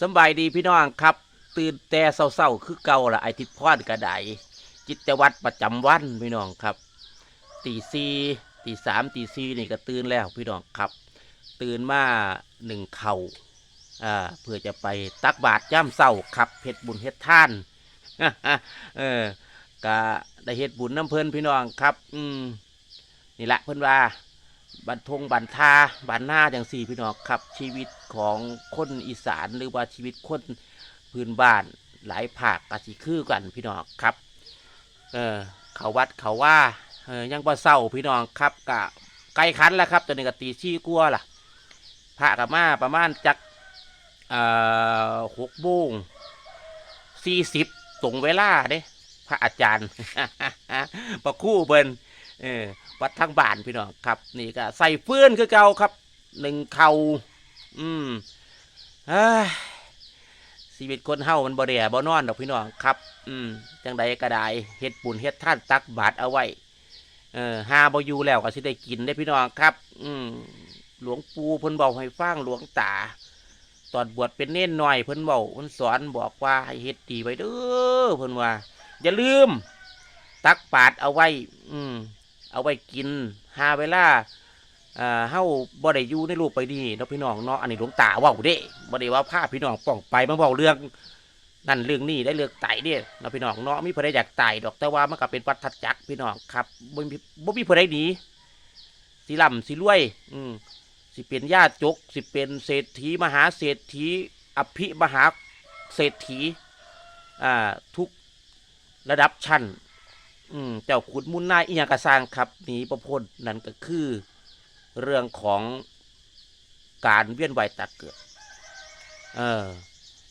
สบายดีพี่น้องครับ ตื่นแต่เศร้าๆคือเก่าละไอทิดพอดกระไดจิตวัตรประจำวันพี่น้องครับตีสี่ตีสามตีสี่นี่ก็ตื่นแล้วพี่น้องครับ ตื่นมาหนึ่งเข่าอ่าเพื่อจะไปตักบาตรย่ำเศร้าครับเฮ็ดบุญเฮ็ดท่านเออก็ได้เฮ็ดบุญน้ำเพลินพี่น้องครับ อืมนี่แหละเพิ่อนว่า บันทงบันทาบันหน้าจังสี่พี่น้องครับ ชีวิตของคนอีสานหรือว่าชีวิตคนพื้นบ้านหลายภาคกสิคือกันพี่น้องครับ เออเขาวัดเขาว่าเออยังบ่เศร้าพี่น้องครับกะไกลคันแล้วครับตอนนี้ก็ตีชี้กลัวล่ะพระกับมาประมาณจักเอ่อหกโมงสี่สิบตรงเวลาเด้พระอาจารย์ประคู่เบินเออ วัดทางบ้านพี่น้องครับ นี่ก็ใส่เฟื่อนคือเก่าครับหนึ่งเขาอืมอ้ยชีวิตคนเฮามันบ่แด่บ่นอนดอกพี่น้องครับ อืมจังใดก็ได้เฮ็ดบุญเฮ็ดท่านตักบาตรเอาไว้เออหาบ่อยู่แล้วก็สิได้กินได้พี่น้องครับ อืมหลวงปู่เพิ่นบอกให้ฟังหลวงตาตอนบวชเป็นเน้นหน่อยเพิ่นบอกเพิ่นสอนบอกว่าให้เฮ็ดดีไว้เด้อเพิ่นว่า อย่าลืม ตักปาดเอาไว้ อืม เอาไว้กินหาเวลาอ่าเฮาบ่ได้อยู่ในรูปไปดีเนาะพี่น้องเนาะอันนี้หลวงตาเว้าเด้บ่ได้ว่าพาพี่น้องป้องไปมาเว้าเรื่องนั่นเรื่องนี้ได้เรื่องไตเด้เนาะพี่น้องเนาะมีผู้ใดอยากตายดอกแต่ว่ามันก็เป็นวัฏจักรพี่น้องครับบ่มีบ่มีผู้ใดหนีสิร่ำสิรวย อืมสิเป็นญาติจก สิเป็นเศรษฐีมหาเศรษฐีอภิมหาเศรษฐีอ่าทุกระดับชั้น อืมเจ้าขุนมุนนายอีหยังกระสร้างครับหนีประพลนั่นก็คือ เรื่องของการเวียนว่ายตายเกิด เออ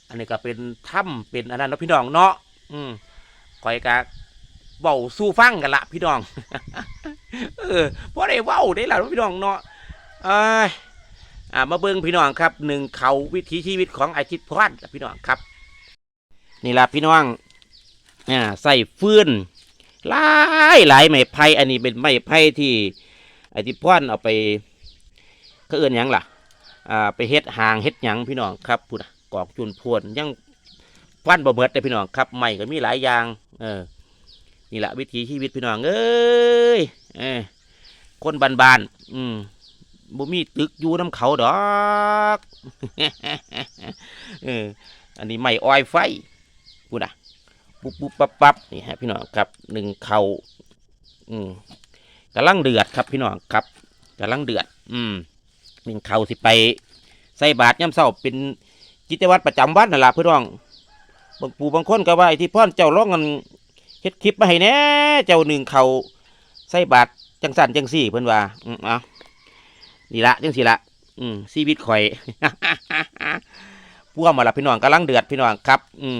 อันนี้ก็เป็นถ้ำเป็นอันนั้นเนาะพี่น้องเนาะอืมคอยกะเว้าสู้ฟังกันละพี่น้อง เออพอได้เว้าได้ละพี่น้องเนาะเอ้ยอ่ามาเบิ่งพี่น้องครับหนึ่งเขาวิถีชีวิตของไอจิตพรล่ะพี่น้องครับ นี่ละพี่น้องอ่าใส่ฟื้น หลายหลายไม้ไผ่อันนี้เป็นไม้ไผ่ที่ไอที่พ่อนเอาไปเขาเอื่นยังล่ะอ่าไปเฮ็ดหางเฮ็ดหยังพี่น้องครับพูดน่ะกอกจุนพวนยังฟันบ่เบิดเลยพี่น้องครับไม้ก็มีหลายอย่าง เออ นี่แหละวิถีชีวิตพี่น้องเอ้ยเออคนบ้านอืมบ่มีตึกอยู่น้ำเขาดอก เออ อันนี้ไม้อ้อยไฟ ปุ๊บปั๊บปั๊บนี่ฮะพี่น้องครับหนึ่งเขาอืมกำลังเดือดครับพี่น้องครับกำลังเดือด อืมหนึ่งเขาสิไป ใส่บาตรย่ำเศร้าเป็นกิจวัตรประจำวันนั่นล่ะพี่น้องบางปู่บางคนก็ว่าไอ้ที่พ่อนเจ้าร้องกันเฮ็ดคลิปมาให้แน่เจ้าหนึ่งเขาใส่บาตรจังสันจังสี่เพิ่นว่าอืมเอานี่ละจังสี่ละอืมชีวิตข่อยพ่วกมาละพี่น้องกำลังเดือดพี่น้องครับ อืม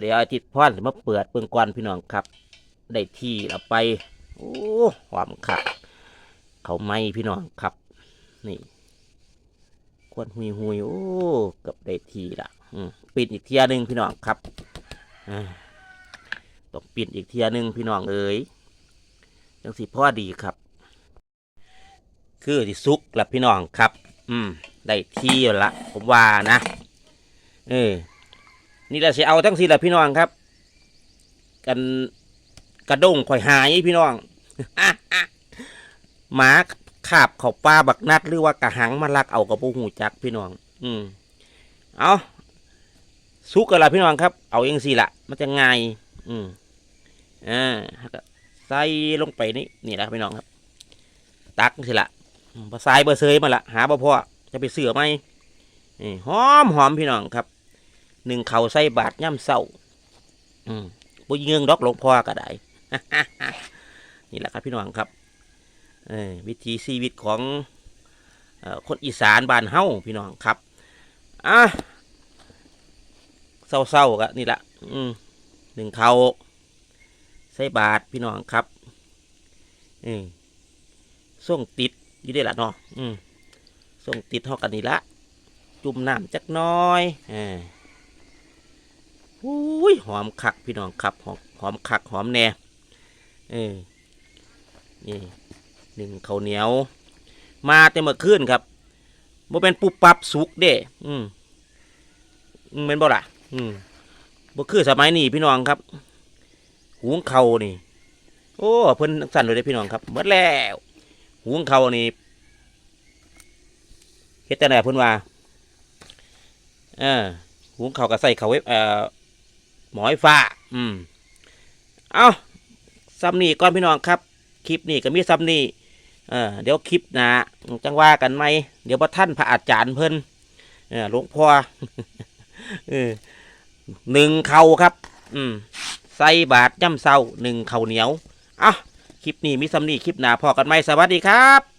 เดี๋ยวอาทิตย์พ่อนมาเปิดเปิงกวนพี่น้องครับ ได้ที่เราไป โอ้ความขักเขาไม่พี่น้องครับ นี่ควนหุยหุยโอ้เกับได้ที่ละอืปิดอีกเทียหนึ่งพี่น้องครับอต้องปิดอีกเทียหนึ่งพี่น้องเอ๋ยจังสิพ่อดีครับ คือที่ซุกละพี่น้องครับ อืม ได้ที่ละผมว่านะ เออ นี่แหละสิเอาทั้งสี่แหละพี่น้องครับ กันกระด้งข่อยหายพี่น้องหมาขาบเขาป้าบักนัดหรือว่ากระหังมาลักเอากระปูหูจักพี่น้อง อืมเอาสุกกันละพี่น้องครับ เอาเองสิละมันจะง่ายอืมอ่าก็ใส่ลงไปนี่นี่แหละพี่น้องครับ ตักสิละอืมพอใส่เบอร์เซยมาละหาบ่พอจะไปเสือไหมนี่หอมหอมพี่น้องครับ หนึ่งเขาใส่บาทย่ำเศร้าอืมบุญเงื่องดอกหลวงพ่อก็ได้ นี่แหละครับพี่น้องครับเออวิถีชีวิตของอคนอีสานบ้านเฮาพี่น้องครับอะเศร้าๆก็นี่แหละอืมหนึ่งเขาใส่บาทพี่น้องครับเออส่งติดอยู่ได้ละเนาะอืมส่งติดเท่ากันนี่ละจุ่มน้ำจักน้อยอ่า อุ้ยหอมคักพี่น้องครับหอมหอมคักหอมแน่เออนี่หนึ่งข้าวเหนียว มาแต่เมื่อคืนครับบ่เป็นปุบปับสุกเด้อืมอืมเป็นบ่ล่ะ อืมบ่คือสมัยนี้พี่น้องครับหุงเขานี่ โอ้เพิ่นสั่นเลยเด้พี่น้องครับหมดแล้วหุงเขานี่เฮ็ดแต่ไหนเพิ่นว่าเออหุงเขาก็ใส่เขาเว็บเอ่อ หมอไฟฟ้า อืม เอาซ้ำนี่ก่อนพี่น้องครับ คลิปนี้ก็มีซ้ำนี่เออเดี๋ยวคลิปหนะจังว่ากันไหม เดี๋ยวพระท่านพระอาจารย์เพิ่นเออหลวงพ่อเออหนึ่งเข่าครับ อืม ใส่บาทย่ำเศร้าหนึ่งเข่าเหนียวอะคลิปนี้มีซ้ำนี่คลิปหนาพอกันไหมสวัสดีครับ